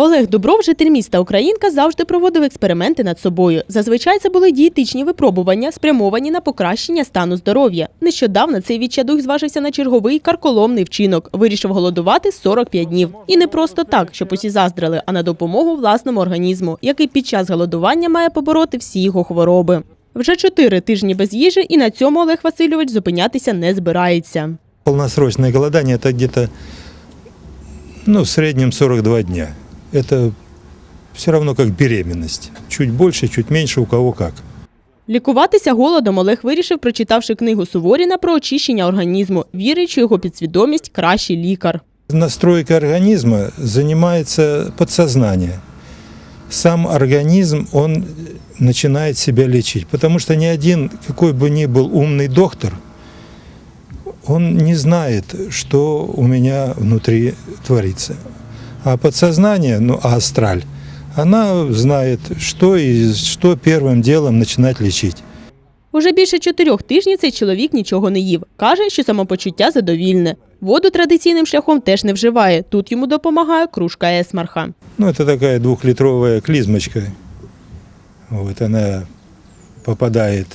Олег Дубров, житель міста Українка, завжди проводив експерименти над собою. Зазвичай це були дієтичні випробування, спрямовані на покращення стану здоров'я. Нещодавно цей відчадух зважився на черговий карколомний вчинок. Вирішив голодувати 45 днів. І не просто так, щоб усі заздрили, а на допомогу власному організму, який під час голодування має побороти всі його хвороби. Вже чотири тижні без їжі, і на цьому Олег Васильович зупинятися не збирається. Полносрочное голодание это где-то, ну, в среднем 42 дня Это все равно как беременность. Чуть больше, чуть меньше, у кого как. Лікуватися голодом Олег вирішив, прочитавши книгу Суворіна про очищення організму, вірить, що його підсвідомість кращий лікар. Настройкой организма занимается подсознание. Сам организм, он начинает себя лечить. Потому что ни один, какой бы ни был умный доктор, он не знает, что у меня внутри творится. А подсознание, ну, а астраль, она знает, что и что первым делом начинать лечить. Уже більше чотирьох тижнів цей чоловік нічого не їв. Каже, що самопочуття задовільне. Воду традиційним шляхом теж не вживає. Тут йому допомагає кружка есмарха. Ну, это такая двухлитровая клизмочка. Вот она попадает.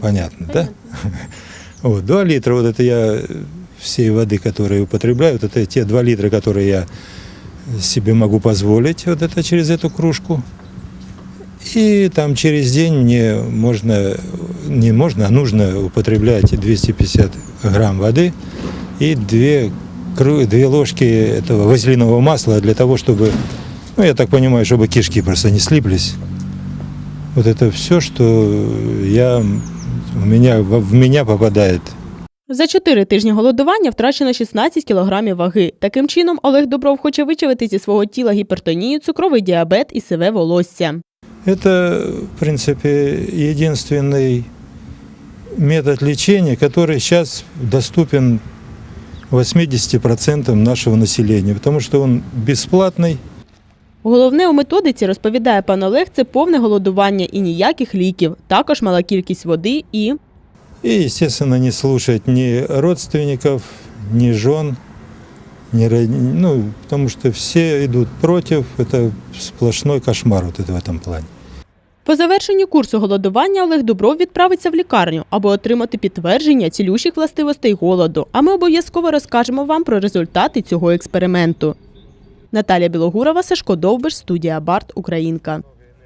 Понятно, да? Вот, 2 литра, вот это я всей воды, которые употребляю, вот это те 2 литра, которые я себе могу позволить, вот это через эту кружку. И там через день мне можно, не можно, а нужно употреблять 250 грамм воды и две, кру- две ложки этого вазелинового масла для того, чтобы, ну, я так понимаю, чтобы кишки просто не слиплись. Вот это все, что я, у меня, в меня попадает. За чотири тижні голодування втрачено 16 кілограмів ваги. Таким чином, Олег Добров хоче вичавити зі свого тіла гіпертонію, цукровий діабет і сиве волосся. Это, в принципе, единственный метод лечения, который сейчас доступен 80% нашего населения, потому что он бесплатный, Головне у методиці, розповідає пан Олег, це повне голодування і ніяких ліків. Також мала кількість води і И, естественно, не слушать ни родственников, ни жен, ни, род- ну, потому что все идут против. Это сплошной кошмар вот это в этом плане. По завершенню курсу голодування Олег Дубров відправиться в лікарню, аби отримати підтвердження цілющих властивостей голоду. А ми обов'язково розкажемо вам про результати цього експерименту. Наталія Білогурова, Сашко Довбиш, студія Барт Українка.